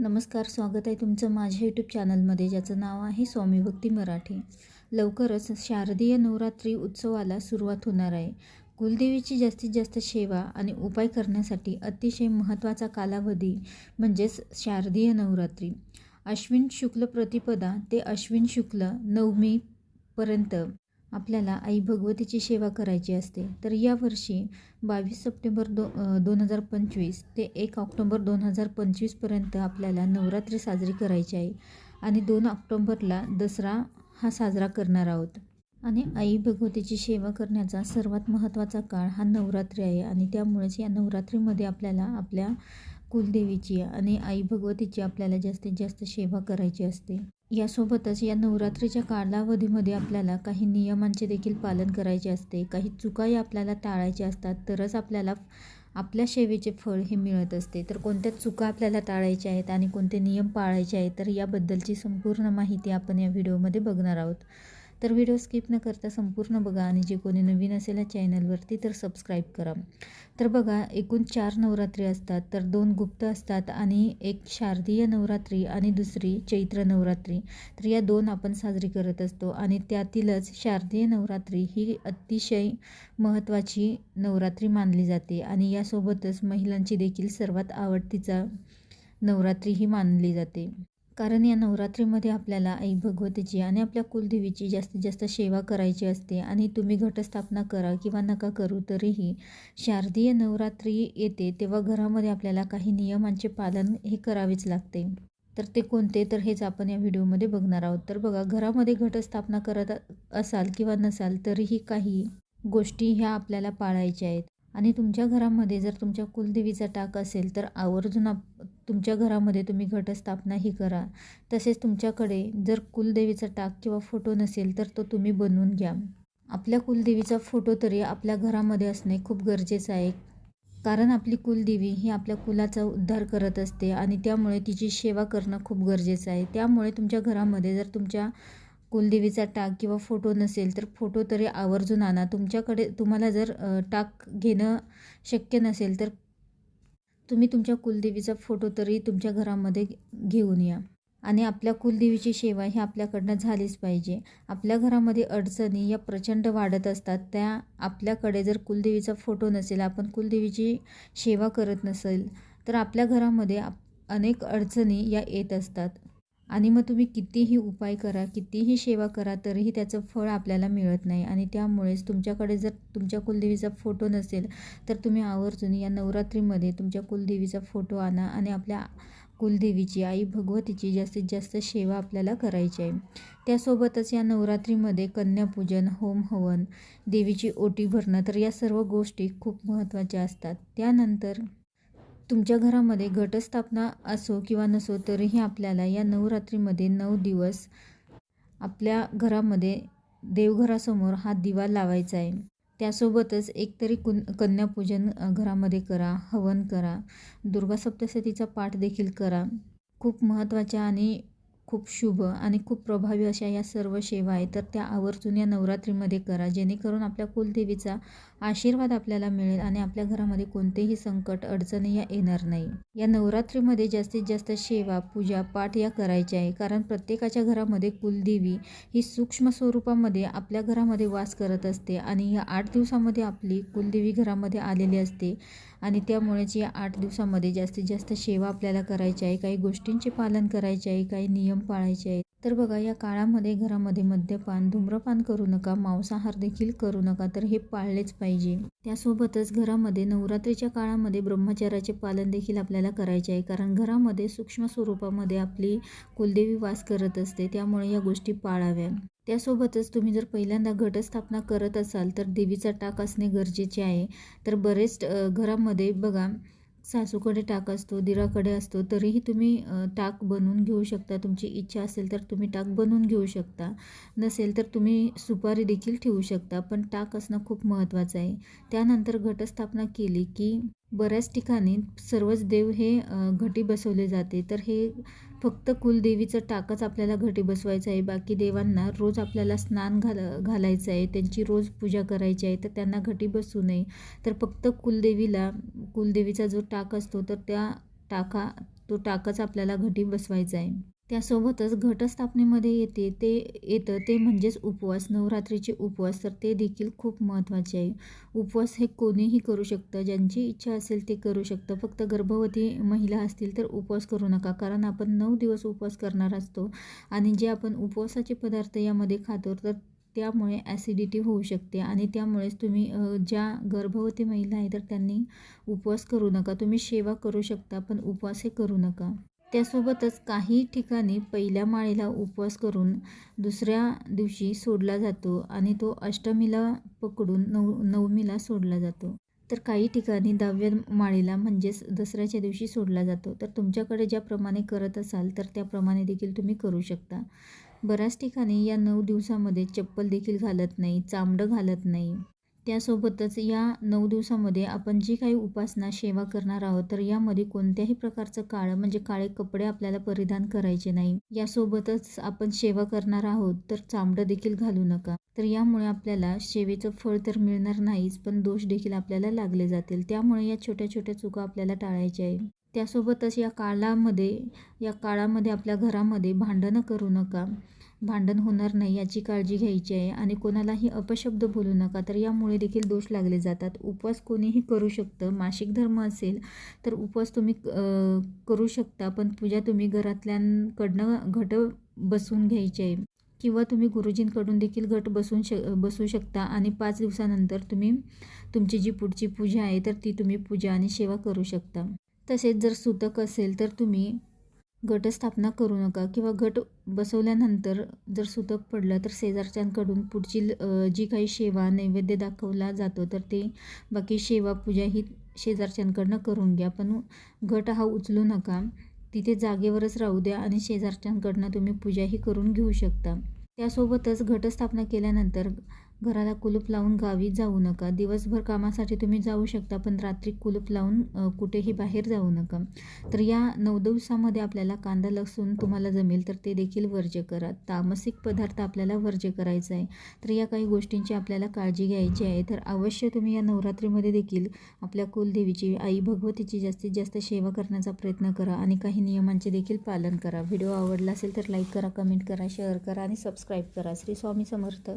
नमस्कार स्वागत आहे तुमचं माझ्या यूट्यूब चॅनलमध्ये ज्याचं नाव आहे स्वामी भक्ती मराठी. लवकरच शारदीय नवरात्री उत्सवाला सुरुवात होणार आहे. कुलदेवीची जास्तीत जास्त सेवा आणि उपाय करण्यासाठी अतिशय महत्त्वाचा कालावधी म्हणजेच शारदीय नवरात्री. अश्विन शुक्ल प्रतिपदा ते अश्विन शुक्ल नवमीपर्यंत आपल्याला आई भगवतीची सेवा करायची असते. तर यावर्षी बावीस सप्टेंबर दो दोन हजार पंचवीस ते एक ऑक्टोंबर दोन हजार पंचवीसपर्यंत आपल्याला नवरात्री साजरी करायची आहे. आणि दोन ऑक्टोंबरला दसरा हा साजरा करणार आहोत. आणि आई भगवतीची सेवा करण्याचा सर्वात महत्त्वाचा काळ हा नवरात्री आहे. आणि त्यामुळेच या नवरात्रीमध्ये आपल्याला आपल्या कुलदेवीची आणि आई भगवतीची आपल्याला जास्तीत जास्त सेवा करायची असते. यासोबतच या नवरात्रीच्या कालावधीमध्ये आपल्याला काही नियमांचे देखील पालन करायचे असते. काही चुकाही आपल्याला टाळायच्या असतात. तरच आपल्याला आपल्या सेवेचे फळ हे मिळत असते. तर कोणत्या चुका आपल्याला टाळायच्या आहेत आणि कोणते नियम पाळायचे आहेत तर याबद्दलची संपूर्ण माहिती आपण या व्हिडिओमध्ये बघणार आहोत. तर व्हिडिओ स्किप न करता संपूर्ण बघा आणि जे कोणी नवीन असेल या चॅनलवरती तर सबस्क्राईब करा. तर बघा एकूण चार नवरात्री असतात तर दोन गुप्त असतात आणि एक शारदीय नवरात्री आणि दुसरी चैत्र नवरात्री. तर या दोन आपण साजरी करत असतो आणि त्यातीलच शारदीय नवरात्री ही अतिशय महत्त्वाची नवरात्री मानली जाते आणि यासोबतच महिलांची देखील सर्वात आवडतीचा नवरात्री ही मानली जाते. कारण या नवरात्रीमध्ये आपल्याला आई भगवतीची आणि आपल्या कुलदेवीची जास्तीत जास्त सेवा करायची असते आणि तुम्ही घटस्थापना करा किंवा नका करू तरीही शारदीय नवरात्री येते तेव्हा घरामध्ये आपल्याला काही नियमांचे पालन हे करावेच लागते. तर ते कोणते? तर हेच आपण या व्हिडिओमध्ये बघणार आहोत. तर बघा घरामध्ये घटस्थापना करत असाल किंवा नसाल तरीही काही गोष्टी ह्या आपल्याला पाळायच्या आहेत. आणि तुमच्या घरामध्ये जर तुमच्या कुलदेवीचा टाक असेल तर आवर्जून आप तुमच्या घरामध्ये तुम्ही घटस्थापना ही करा. तसेच तुमच्याकडे जर कुलदेवीचा टाक किंवा फोटो नसेल तर तो तुम्ही बनवून घ्या. आपल्या कुलदेवीचा फोटो तरी आपल्या घरामध्ये असणे खूप गरजेचं आहे. कारण आपली कुलदेवी ही आपल्या कुलाचा उद्धार करत असते आणि त्यामुळे तिची सेवा करणं खूप गरजेचं आहे. त्यामुळे तुमच्या घरामध्ये जर तुमच्या कुलदेवीचा टाक किंवा फोटो नसेल तर फोटो तरी आवर्जून आणा. तुमच्याकडे तुम्हाला जर टाक घेणं शक्य नसेल तर तुम्ही तुमच्या कुलदेवीचा फोटो तरी तुमच्या घरामध्ये घेऊन या. आणि आपल्या कुलदेवीची सेवा ही आपल्याकडनं झालीच पाहिजे. आपल्या घरामध्ये अडचणी या प्रचंड वाढत असतात. त्या आपल्याकडे जर कुलदेवीचा फोटो नसेल आपण कुलदेवीची सेवा करत नसेल तर आपल्या घरामध्ये अनेक अडचणी या येत असतात. आणि मग तुम्ही कितीही उपाय करा कितीही सेवा करा तरीही त्याचं फळ आपल्याला मिळत नाही. आणि त्यामुळेच तुमच्याकडे जर तुमच्या कुलदेवीचा फोटो नसेल तर तुम्ही आवर्जून या नवरात्रीमध्ये तुमच्या कुलदेवीचा फोटो आणा आणि आपल्या कुलदेवीची आई भगवतीची जास्तीत जास्त सेवा आपल्याला करायची आहे. त्यासोबतच या नवरात्रीमध्ये कन्यापूजन होम हवन देवीची ओटी भरणं तर या सर्व गोष्टी खूप महत्त्वाच्या असतात. त्यानंतर तुमच्या घरामध्ये घटस्थापना असो किंवा नसो तरीही आपल्याला या नवरात्रीमध्ये नऊ दिवस आपल्या घरामध्ये देवघरासमोर हा दिवा लावायचा आहे. त्यासोबतच एकतरी कुन कन्यापूजन घरामध्ये करा हवन करा दुर्गा सप्तशतीचा पाठ देखील करा. खूप महत्त्वाच्या आणि खूप शुभ आणि खूप प्रभावी अशा या सर्व सेवा आहेत. तर त्या आवर्जून या नवरात्रीमध्ये करा. जेणेकरून आपल्या कुलदेवीचा आशीर्वाद आपल्याला मिळेल आणि आपल्या घरामध्ये कोणतेही संकट अडचणी या येणार नाही. या नवरात्रीमध्ये जास्तीत जास्त सेवा पूजा पाठ या करायच्या आहे. कारण प्रत्येकाच्या घरामध्ये कुलदेवी ही सूक्ष्म स्वरूपामध्ये आपल्या घरामध्ये वास करत असते आणि या आठ दिवसामध्ये आपली कुलदेवी घरामध्ये आलेली असते आणि त्यामुळेच या आठ दिवसामध्ये जास्तीत जास्त सेवा आपल्याला करायची आहे. काही गोष्टींचे पालन करायचे आहे काही नियम पाळायचे आहेत. तर बघा या काळामध्ये घरामध्ये मद्यपान धूम्रपान करू नका मांसाहार देखील करू नका तर हे पाळलेच पाहिजे. त्यासोबतच घरामध्ये नवरात्रीच्या काळामध्ये ब्रह्मचाराचे पालन देखील आपल्याला करायचे आहे. कारण घरामध्ये सूक्ष्म स्वरूपामध्ये आपली कुलदेवी वास करत असते त्यामुळे या गोष्टी पाळाव्या. त्यासोबतच तुम्ही जर पहिल्यांदा घटस्थापना करत असाल तर देवीचा टाक असणे गरजेचे आहे. तर बरेच घरामध्ये बघा सासूकडे टाक असतो दिराकडे असतो तरीही तुम्ही टाक बनवून घेऊ शकता. तुमची इच्छा असेल तर तुम्ही टाक बनवून घेऊ शकता. नसेल तर तुम्ही सुपारी देखील ठेवू शकता. पण टाक असणं खूप महत्त्वाचं आहे. त्यानंतर घटस्थापना केली की बऱ्याच ठिकाणी सर्वच देव हे घटी बसवले जाते. तर हे फक्त कुलदेवीचं टाकच आपल्याला घटी बसवायचं आहे. बाकी देवांना रोज आपल्याला स्नान घाल घालायचं आहे. त्यांची रोज पूजा करायची आहे. तर त्यांना घटी बसू नये. तर फक्त कुलदेवीला कुलदेवीचा जो टाक असतो तर त्या टाका तो टाकच आपल्याला घटी बसवायचा आहे. त्यासोबतच घटस्थापनेमध्ये येते ते येतं ते म्हणजेच उपवास. नवरात्रीचे उपवास तर ते देखील खूप महत्त्वाचे आहे. उपवास हे कोणीही करू शकतं. ज्यांची इच्छा असेल ते करू शकतं. फक्त गर्भवती महिला असतील तर उपवास करू नका. कारण आपण नऊ दिवस उपवास करणार असतो आणि जे आपण उपवासाचे पदार्थ यामध्ये खातो तर त्यामुळे ॲसिडिटी होऊ शकते आणि त्यामुळेच तुम्ही ज्या गर्भवती महिला आहे तर त्यांनी उपवास करू नका. तुम्ही सेवा करू शकता पण उपवास हे करू नका. त्यासोबतच काही ठिकाणी पहिल्या माळेला उपवास करून दुसऱ्या दिवशी सोडला जातो आणि तो अष्टमीला पकडून नऊ नवमीला सोडला जातो. तर काही ठिकाणी दहाव्या माळेला म्हणजेच दसऱ्याच्या दिवशी सोडला जातो. तर तुमच्याकडे ज्याप्रमाणे करत असाल तर त्याप्रमाणे देखील तुम्ही करू शकता. बऱ्याच ठिकाणी या नऊ दिवसामध्ये चप्पल देखील घालत नाही चामडं घालत नाही. त्यासोबतच या नऊ दिवसामध्ये आपण जी काही उपासना सेवा करणार आहोत तर यामध्ये कोणत्याही प्रकारचं काळं म्हणजे काळे कपडे आपल्याला परिधान करायचे नाही. यासोबतच आपण सेवा करणार आहोत तर चामडं देखील घालू नका. तर यामुळे आपल्याला सेवेचं फळ तर मिळणार नाहीच पण दोष देखील आपल्याला लागले जातील. त्यामुळे या छोट्या छोट्या चुका आपल्याला टाळायच्या आहे त्यासोबतच या काळामध्ये या काळामध्ये आपल्या घरामध्ये भांडणं करू नका. भांडण होणार नाही याची काळजी घ्यायची आहे आणि कोणालाही अपशब्द बोलू नका तर यामुळे देखील दोष लागले जातात. उपवास कोणीही करू शकतं. मासिक धर्म असेल तर उपवास तुम्ही करू शकता पण पूजा तुम्ही घरातल्यांकडनं घट बसवून घ्यायची आहे. किंवा तुम्ही गुरुजींकडून देखील घट बसून श बसू शकता आणि पाच दिवसानंतर तुम्ही तुमची जी पुढची पूजा आहे तर ती तुम्ही पूजा आणि सेवा करू शकता. तसेच जर सुतक असेल तर तुम्ही घटस्थापना करू नका किंवा घट बसवल्यानंतर जर सुतक पडलं तर शेजारच्यांकडून पुढची जी काही सेवा नैवेद्य दाखवला जातो तर ते बाकी सेवा पूजा ही शेजारच्यांकडनं करून घ्या. पण घट हा उचलू नका. तिथे जागेवरच राहू द्या आणि शेजारच्यांकडनं तुम्ही पूजाही करून घेऊ शकता. त्यासोबतच घटस्थापना केल्यानंतर घराला कुलूप लावून गावी जाऊ नका. दिवसभर कामासाठी तुम्ही जाऊ शकता पण रात्री कुलूप लावून कुठेही बाहेर जाऊ नका. तर या नऊ दिवसामध्ये आपल्याला कांदा लसूण तुम्हाला जमेल तर ते देखील वर्ज्य करा. तामसिक पदार्थ आपल्याला वर्ज्य करायचा आहे. तर या काही गोष्टींची आपल्याला काळजी घ्यायची आहे. तर अवश्य तुम्ही या नवरात्रीमध्ये देखील आपल्या कुलदेवीची आई भगवतीची जास्तीत जास्त सेवा करण्याचा प्रयत्न करा आणि काही नियमांचे देखील पालन करा. व्हिडिओ आवडला असेल तर लाईक करा कमेंट करा शेअर करा आणि सबस्क्राईब करा. श्री स्वामी समर्थ.